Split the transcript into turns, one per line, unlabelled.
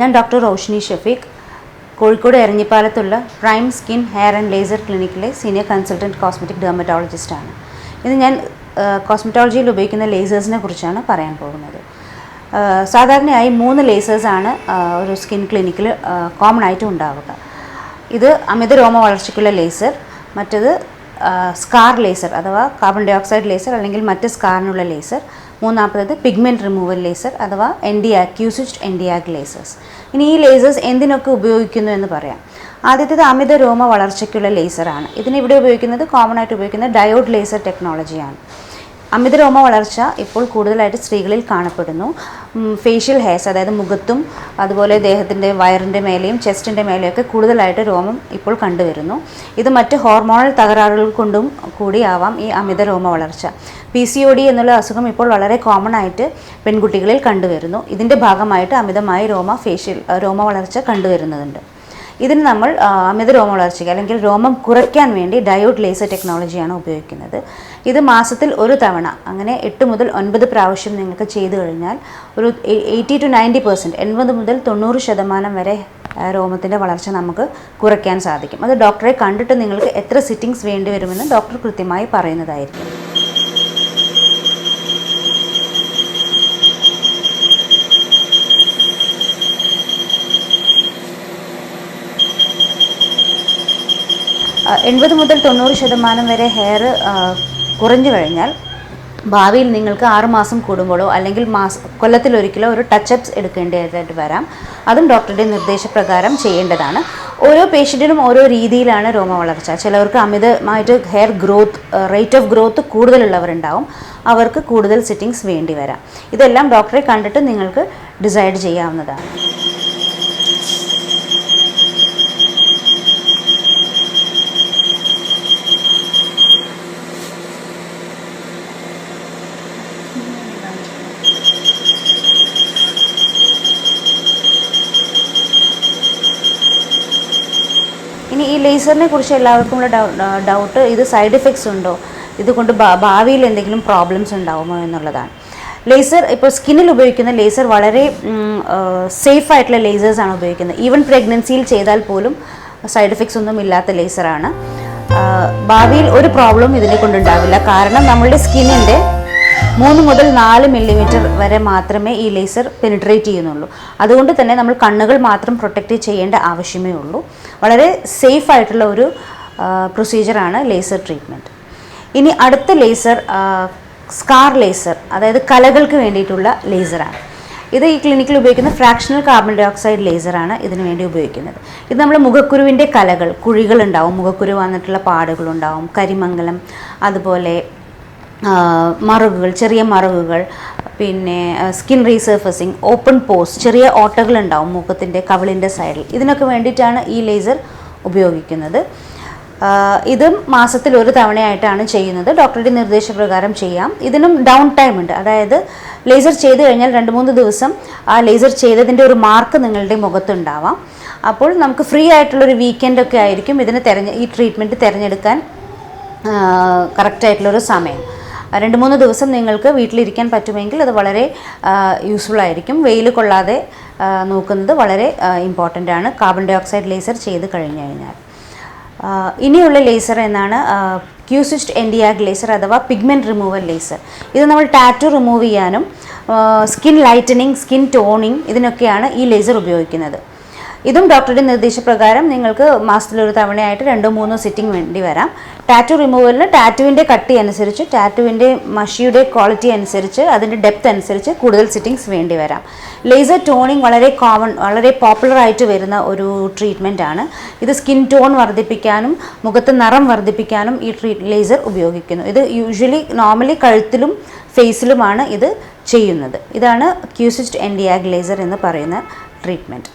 ഞാൻ doctor Roshini Shafeeq Kozhikode എരഞ്ഞിപ്പാലത്തുള്ള prime skin hair and laser ക്ലിനിക്കിലെ senior consultant cosmetic ഡെർമറ്റോളജിസ്റ്റാണ്. ഇന്ന് ഞാൻ കോസ്മെറ്റോളജിയിൽ ഉപയോഗിക്കുന്ന ലേസേഴ്സിനെ കുറിച്ചാണ് പറയാൻ പോകുന്നത്. സാധാരണയായി മൂന്ന് ലേസേഴ്സാണ് ഒരു സ്കിൻ ക്ലിനിക്കിൽ കോമൺ ആയിട്ട് ഉണ്ടാവുക. ഇത് അമിത രോമ വളർച്ചയ്ക്കുള്ള ലേസർ മറ്റത് സ്കാർ ലേസർ അഥവാ കാർബൺ ഡയോക്സൈഡ് ലേസർ അല്ലെങ്കിൽ മറ്റ് സ്കാറിനുള്ള ലേസർ മൂന്നാമത്തത് പിഗ്മെന്റ് റിമൂവൽ ലേസർ അഥവാ എൻ ഡി ആക്യൂസിസ്റ്റ് എൻ ഡി ആക് ലേസേഴ്സ് ഇനി ഈ ലേസേഴ്സ് എന്തിനൊക്കെ ഉപയോഗിക്കുന്നു എന്ന് പറയാം. ആദ്യത്തേത് അമിത രോമ വളർച്ചയ്ക്കുള്ള ലേസറാണ് ഇതിനിവിടെ ഉപയോഗിക്കുന്നത് കോമൺ ആയിട്ട് ഉപയോഗിക്കുന്ന ഡയോഡ് ലേസർ ടെക്നോളജിയാണ് അമിത രോമ വളർച്ച ഇപ്പോൾ കൂടുതലായിട്ട് സ്ത്രീകളിൽ കാണപ്പെടുന്നു. ഫേഷ്യൽ ഹെയർസ് അതായത് മുഖത്തും അതുപോലെ ദേഹത്തിന്റെ വയറിന്റെ മേലെയും ചെസ്റ്റിന്റെ മേലെയൊക്കെ കൂടുതലായിട്ട് രോമം ഇപ്പോൾ കണ്ടുവരുന്നു. ഇത് മറ്റ് ഹോർമോണൽ തകരാറുകൾ കൊണ്ടും കൂടിയാവാം ഈ അമിത രോമ വളർച്ച. പി സി ഒ ഡി എന്നുള്ള അസുഖം ഇപ്പോൾ വളരെ കോമൺ ആയിട്ട് പെൺകുട്ടികളിൽ കണ്ടുവരുന്നു. ഇതിന്റെ ഭാഗമായിട്ട് അമിതമായ രോമ ഫേഷ്യൽ രോമ വളർച്ച കണ്ടുവരുന്നുണ്ട്. ഇതിന് നമ്മൾ അമിത രോമ വളർച്ചയ്ക്ക് അല്ലെങ്കിൽ രോമം കുറയ്ക്കാൻ വേണ്ടി ഡയോഡ് ലേസർ ടെക്നോളജിയാണ് ഉപയോഗിക്കുന്നത്. ഇത് മാസത്തിൽ ഒരു തവണ അങ്ങനെ എട്ട് മുതൽ ഒൻപത് പ്രാവശ്യം നിങ്ങൾക്ക് ചെയ്തു കഴിഞ്ഞാൽ ഒരു എയ്റ്റി ടു നയന്റി പെർസെന്റ് എൺപത് മുതൽ തൊണ്ണൂറ് ശതമാനം വരെ രോമത്തിന്റെ വളർച്ച നമുക്ക് കുറയ്ക്കാൻ സാധിക്കും. അത് ഡോക്ടറെ കണ്ടിട്ട് നിങ്ങൾക്ക് എത്ര സിറ്റിങ്സ് വേണ്ടി വരുമെന്ന് ഡോക്ടർ കൃത്യമായി പറയുന്നതായിരിക്കും. എൺപത് മുതൽ തൊണ്ണൂറ് ശതമാനം വരെ ഹെയർ കുറഞ്ഞു കഴിഞ്ഞാൽ ഭാവിയിൽ നിങ്ങൾക്ക് ആറ് മാസം കൂടുമ്പോഴോ അല്ലെങ്കിൽ മാസ കൊല്ലത്തിലൊരിക്കലോ ഒരു ടച്ചപ്സ് എടുക്കേണ്ടതായിട്ട് വരാം. അതും ഡോക്ടറുടെ നിർദ്ദേശപ്രകാരം ചെയ്യേണ്ടതാണ്. ഓരോ പേഷ്യന്റിനും ഓരോ രീതിയിലാണ് രോമ വളർച്ച ചിലവർക്ക് അമിതമായിട്ട് hair growth rate of growth കൂടുതലുള്ളവരുണ്ടാവും. അവർക്ക് കൂടുതൽ സിറ്റിങ്സ് വേണ്ടി വരാം. ഇതെല്ലാം ഡോക്ടറെ കണ്ടിട്ട് നിങ്ങൾക്ക് ഡിസൈഡ് ചെയ്യാവുന്നതാണ്. ഇനി ഈ ലേസറിനെ കുറിച്ച് എല്ലാവർക്കും ഉള്ള ഡൗട്ട് ഇത് സൈഡ് എഫക്ട്സ് ഉണ്ടോ? ഇതുകൊണ്ട് ഭാവിയിൽ എന്തെങ്കിലും പ്രോബ്ലംസ് ഉണ്ടാവുമോ എന്നുള്ളതാണ്. ലേസർ ഇപ്പോൾ സ്കിന്നിൽ ഉപയോഗിക്കുന്ന ലേസർ വളരെ സേഫ് ആയിട്ടുള്ള ലേസേഴ്സ് ആണ് ഉപയോഗിക്കുന്നത്. ഈവൻ പ്രഗ്നൻസിയിൽ ചെയ്താൽ പോലും സൈഡ് എഫക്ട്സ് ഒന്നും ഇല്ലാത്ത ലേസറാണ് ഭാവിയിൽ ഒരു പ്രോബ്ലം ഇതിനെ കൊണ്ടുണ്ടാവില്ല കാരണം നമ്മളുടെ സ്കിന്നിന്റെ മൂന്ന് മുതൽ നാല് മില്ലിമീറ്റർ വരെ മാത്രമേ ഈ ലേസർ പെനിട്രേറ്റ് ചെയ്യുന്നുള്ളൂ. അതുകൊണ്ട് തന്നെ നമ്മൾ കണ്ണുകൾ മാത്രം പ്രൊട്ടക്റ്റ് ചെയ്യേണ്ട ആവശ്യമേ ഉള്ളൂ. വളരെ സേഫ് ആയിട്ടുള്ള ഒരു പ്രൊസീജിയറാണ് ലേസർ ട്രീറ്റ്മെന്റ് ഇനി അടുത്ത ലേസർ സ്കാർ ലേസർ അതായത് കലകൾക്ക് വേണ്ടിയിട്ടുള്ള ലേസറാണ് ഇത് ഈ ക്ലിനിക്കിൽ ഉപയോഗിക്കുന്ന ഫ്രാക്ഷണൽ കാർബൺ ഡൈ ഓക്സൈഡ് ലേസറാണ് ഇതിനു വേണ്ടി ഉപയോഗിക്കുന്നത്. ഇത് നമ്മൾ മുഖക്കുരുവിന്റെ കലകൾ കുഴികളുണ്ടാവും മുഖക്കുരു വന്നിട്ടുള്ള പാടുകളുണ്ടാവും. കരിമംഗലം അതുപോലെ മറുകുകൾ ചെറിയ മറുകുകൾ പിന്നെ സ്കിൻ റീസർഫസിങ് ഓപ്പൺ പോസ് ചെറിയ ഓട്ടകൾ ഉണ്ടാവും മുഖത്തിന്റെ കവിളിന്റെ സൈഡിൽ ഇതിനൊക്കെ വേണ്ടിയിട്ടാണ് ഈ ലേസർ ഉപയോഗിക്കുന്നത്. ഇതും മാസത്തിൽ ഒരു തവണയായിട്ടാണ് ചെയ്യുന്നത്. ഡോക്ടറുടെ നിർദ്ദേശപ്രകാരം ചെയ്യാം. ഇതിനും ഡൗൺ ടൈം ഉണ്ട്. അതായത് ലേസർ ചെയ്ത് കഴിഞ്ഞാൽ രണ്ട് മൂന്ന് ദിവസം ആ ലേസർ ചെയ്തതിന്റെ ഒരു മാർക്ക് നിങ്ങളുടെ മുഖത്തുണ്ടാവാം. അപ്പോൾ നമുക്ക് ഫ്രീ ആയിട്ടുള്ളൊരു വീക്കെൻഡൊക്കെ ആയിരിക്കും ഇതിന് തിരഞ്ഞ് ഈ ട്രീറ്റ്മെന്റ് തിരഞ്ഞെടുക്കാൻ കറക്റ്റായിട്ടുള്ളൊരു സമയം. രണ്ട് മൂന്ന് ദിവസം നിങ്ങൾക്ക് വീട്ടിലിരിക്കാൻ പറ്റുമെങ്കിൽ അത് വളരെ യൂസ്ഫുൾ ആയിരിക്കും. വെയിൽ കൊള്ളാതെ നോക്കുന്നത് വളരെ ഇമ്പോർട്ടന്റ് ആണ്. കാർബൺ ഡൈ ഓക്സൈഡ് ലേസർ ചെയ്ത് കഴിഞ്ഞു കഴിഞ്ഞാൽ. ഇനിയുള്ള ലേസർ എന്നാണ് ക്യൂസിസ്റ്റ് എൻഡിയാഗ് ലേസർ അഥവാ പിഗ്മെന്റ് റിമൂവൽ ലേസർ ഇത് നമ്മൾ ടാറ്റു റിമൂവ് ചെയ്യാനും സ്കിൻ ലൈറ്റനിങ് സ്കിൻ ടോണിങ് ഇതിനൊക്കെയാണ് ഈ ലേസർ ഉപയോഗിക്കുന്നത്. ഇതും ഡോക്ടറുടെ നിർദ്ദേശപ്രകാരം നിങ്ങൾക്ക് മാസത്തിലൊരു തവണയായിട്ട് രണ്ടോ മൂന്നോ സിറ്റിംഗ് വേണ്ടി വരാം. ടാറ്റു റിമൂവലിന് ടാറ്റുവിന്റെ കട്ടി അനുസരിച്ച് ടാറ്റുവിന്റെ മഷിയുടെ ക്വാളിറ്റി അനുസരിച്ച് അതിന്റെ ഡെപ്ത് അനുസരിച്ച് കൂടുതൽ സിറ്റിങ്സ് വേണ്ടി വരാം. ലേസർ ടോണിങ് വളരെ കോമൺ വളരെ പോപ്പുലർ ആയിട്ട് വരുന്ന ഒരു ട്രീറ്റ്മെന്റ് ആണ്. ഇത് സ്കിൻ ടോൺ വർദ്ധിപ്പിക്കാനും മുഖത്ത് നിറം വർദ്ധിപ്പിക്കാനും ഈ ട്രീ ലേസർ ഉപയോഗിക്കുന്നു. ഇത് യൂഷ്വലി നോർമലി കഴുത്തിലും ഫേസിലുമാണ് ഇത് ചെയ്യുന്നത്. ഇതാണ് ക്യൂസിസ്റ്റ് എൻഡിയാഗ് ലേസർ എന്ന് പറയുന്ന ട്രീറ്റ്മെന്റ്